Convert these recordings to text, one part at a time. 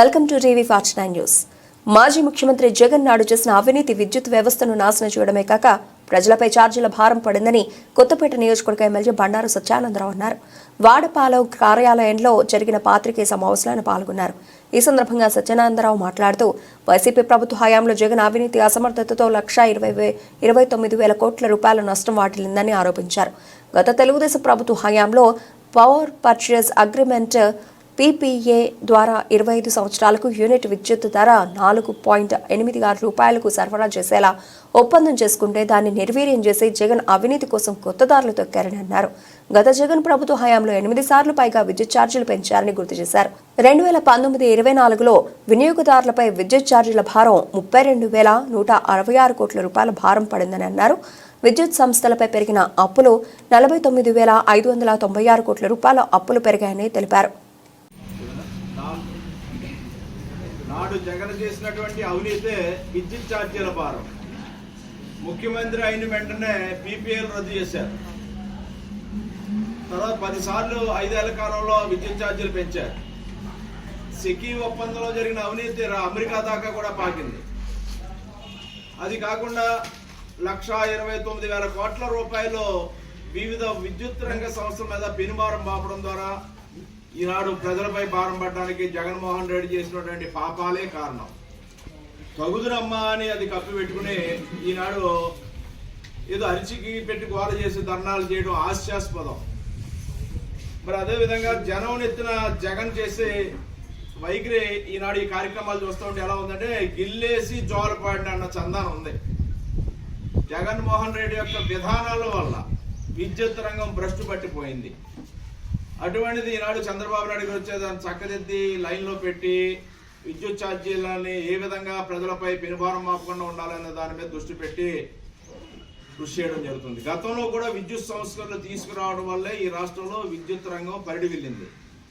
Welcome to TV ఫార్చ్ నైన్ news. మాజీ ముఖ్యమంత్రి జగన్ నాడు చేసిన అవినీతి విద్యుత్ వ్యవస్థను నాశనం చేయడమే కాక ప్రజలపై ఛార్జీల భారం పడిందని కొత్తపేట నియోజకవర్గ ఎమ్మెల్యే బండారు సత్యానందరావు అన్నారు. వాడపాలెం కార్యాలయంలో జరిగిన పాత్రికేయ సమావేశంలో పాల్గొన్నారు. ఈ సందర్భంగా సత్యానందరావు మాట్లాడుతూ వైసీపీ ప్రభుత్వ హయాంలో జగన్ అవినీతి అసమర్థతతో లక్షా ఇరవై ఇరవై తొమ్మిది వేల కోట్ల రూపాయల నష్టం వాటిల్లిందని ఆరోపించారు. గత తెలుగుదేశం ప్రభుత్వ హయాంలో పవర్ పర్చేస్ అగ్రిమెంట్ పీపీఏ ద్వారా ఇరవై ఐదు సంవత్సరాలకు యూనిట్ విద్యుత్ ధర నాలుగు పాయింట్ ఎనిమిది ఆరు రూపాయలకు సరఫరా చేసేలా ఒప్పందం చేసుకుంటే దాన్ని నిర్వీర్యం చేసి జగన్ అవినీతి కోసం కొత్త దారులు తొక్కారని అన్నారు. గత జగన్ ప్రభుత్వ హయాంలో ఎనిమిది సార్లు పైగా విద్యుత్ ఛార్జీలు పెంచారని గుర్తు చేశారు. రెండు వేల పంతొమ్మిది ఇరవై నాలుగులో వినియోగదారులపై విద్యుత్ ఛార్జీల భారం ముప్పై రెండు వేల నూట అరవై ఆరు కోట్ల రూపాయల భారం పడిందని అన్నారు. విద్యుత్ సంస్థలపై పెరిగిన అప్పులు నలభై తొమ్మిది వేల ఐదు వందల తొంభై ఆరు కోట్ల రూపాయల అప్పులు పెరిగాయని తెలిపారు. నాడు జగన్ చేసినటువంటి అవినీతే విద్యుత్ ఛార్జీల భారం. ముఖ్యమంత్రి అయిన వెంటనే పీపీఎల్ రద్దు చేశారు. తర్వాత పదిసార్లు ఐదేళ్ళ కాలంలో విద్యుత్ ఛార్జీలు పెంచారు. సెకీ ఒప్పందంలో జరిగిన అవినీతి అమెరికా దాకా కూడా పాకింది. అది కాకుండా లక్షా ఇరవై తొమ్మిది వేల కోట్ల రూపాయలు వివిధ విద్యుత్ రంగ సంస్థల మీద పెనుమారం పాపడం ద్వారా ఈనాడు ప్రజలపై భారం పడడానికి జగన్మోహన్ రెడ్డి చేసినటువంటి పాపాలే కారణం. తగుదురమ్మా అని అది కప్పి పెట్టుకుని ఈనాడు ఏదో అరిచికి పెట్టి గోల చేసి ధర్నాలు చేయడం హాస్యాస్పదం. మరి అదే విధంగా జనం ఎత్తిన జగన్ చేసే వైఖరి ఈనాడు ఈ కార్యక్రమాలు చూస్తూ ఉంటే ఎలా ఉందంటే గిల్లేసి జోలపాడిన అన్న చందానం ఉంది. జగన్మోహన్ రెడ్డి యొక్క విధానాల వల్ల విద్యుత్ రంగం భ్రష్టు పట్టిపోయింది. అటువంటిది ఈనాడు చంద్రబాబు నాయుడు గారు వచ్చే దాన్ని చక్కదిద్ది లైన్లో పెట్టి విద్యుత్ ఛార్జీలని ఏ విధంగా ప్రజలపై పెనుభారం మాపకుండా ఉండాలనే దాని మీద దృష్టి పెట్టి కృషి చేయడం జరుగుతుంది. గతంలో కూడా విద్యుత్ సంస్కరణలు తీసుకురావడం వల్లే ఈ రాష్ట్రంలో విద్యుత్ రంగం పరిడి వెళ్ళింది.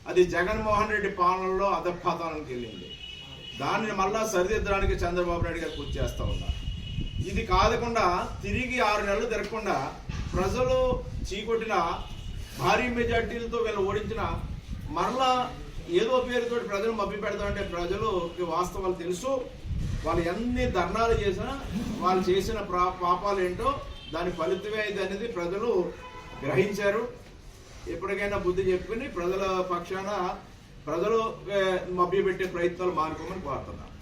అది జగన్మోహన్ రెడ్డి పాలనలో అధపాతానికి వెళ్ళింది. దానిని మళ్ళా సరిదిద్దడానికి చంద్రబాబు నాయుడు గారు కృషి చేస్తూ ఉన్నారు. ఇది కాదకుండా తిరిగి ఆరు నెలలు తిరగకుండా ప్రజలు చీకొట్టిన భారీ మెజార్టీలతో వీళ్ళు ఓడించిన మరలా ఏదో పేరుతో ప్రజలు మభ్య పెడతామంటే ప్రజలకి వాస్తవాలు తెలుసు. వాళ్ళు ఎన్ని ధర్నాలు చేసినా వాళ్ళు చేసిన పాపాలు ఏంటో దాని ఫలితమే ఇది అనేది ప్రజలు గ్రహించారు. ఎప్పటికైనా బుద్ధి చెప్పుకుని ప్రజల పక్షాన ప్రజలు మభ్య పెట్టే ప్రయత్నాలు మానుకోమని కోరుతున్నాను.